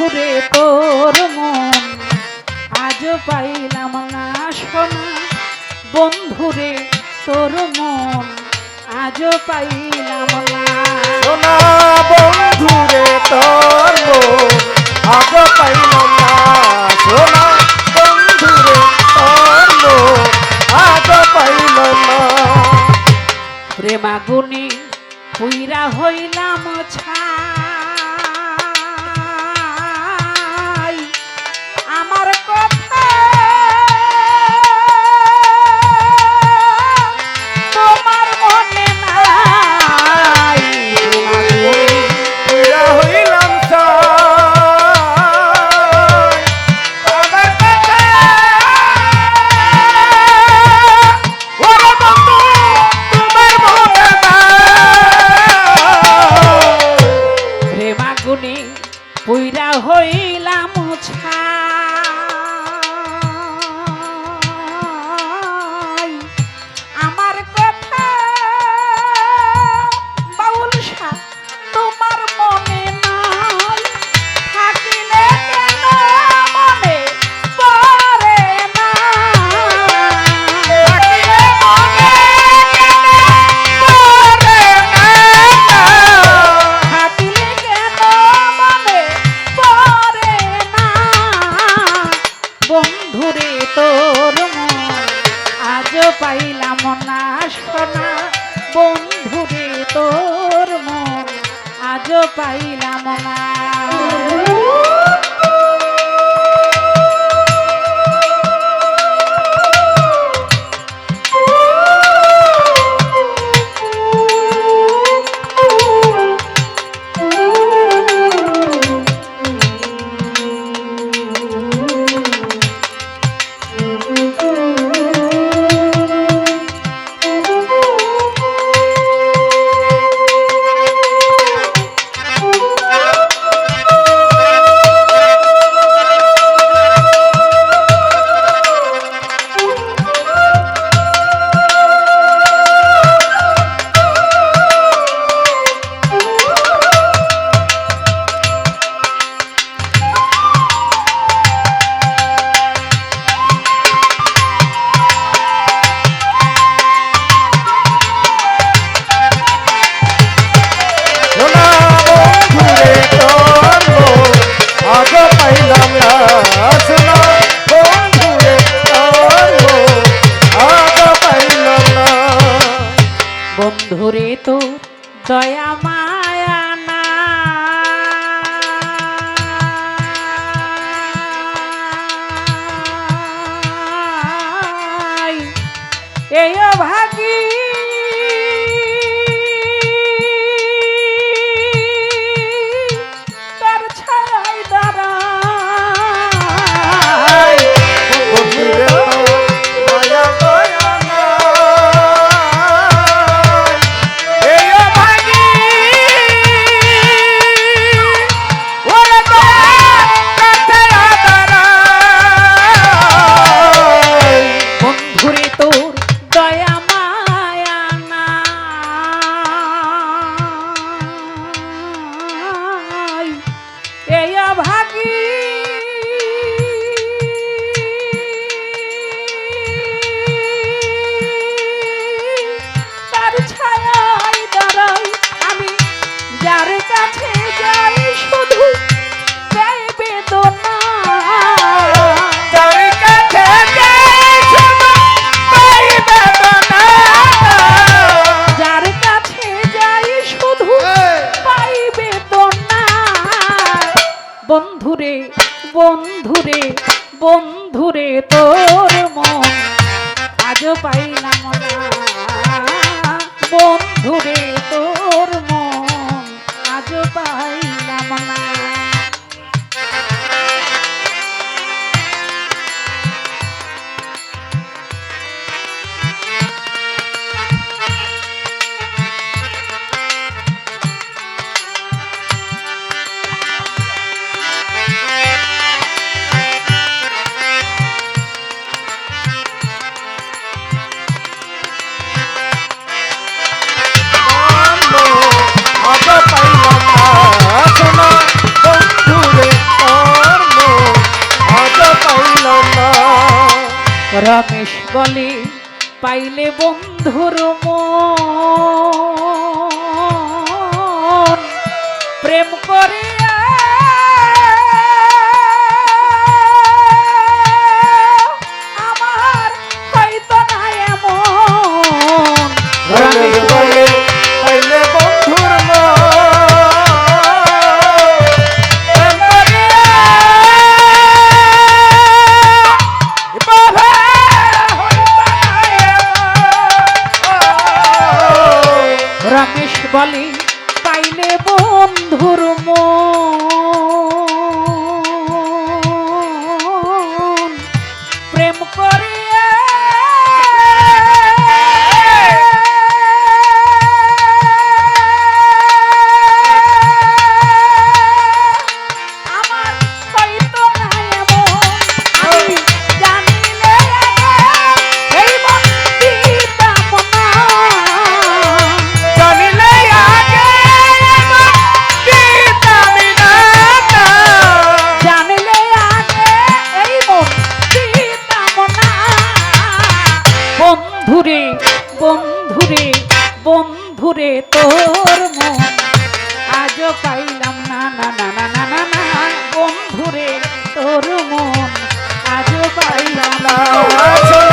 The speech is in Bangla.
ঘুরে তোর মন। আজ পাইলাম না সোনা। বন্ধুরে তোর মন। আজ পাইলাম না। সোনা বন্ধুরে তোর মন। আজ পাইলাম না সোনা। বন্ধুরে তোর মন। আজ পাইলাম না। প্রেমাগুনি হইলা পাইলাম না। É, e aí বন্ধুরে বন্ধুরে বন্ধুরে তোর মন। আজ পাই না। বন্ধুরে তোর মন। আজ পাই না। রমেশ বলে পাইলে বন্ধুর মন পাইলে বন্ধুর মন। তোর মন। আজও পাইলাম না না না না না না না, বন্ধুরে, তোর মন। আজও পাইলাম না। আচ্ছা।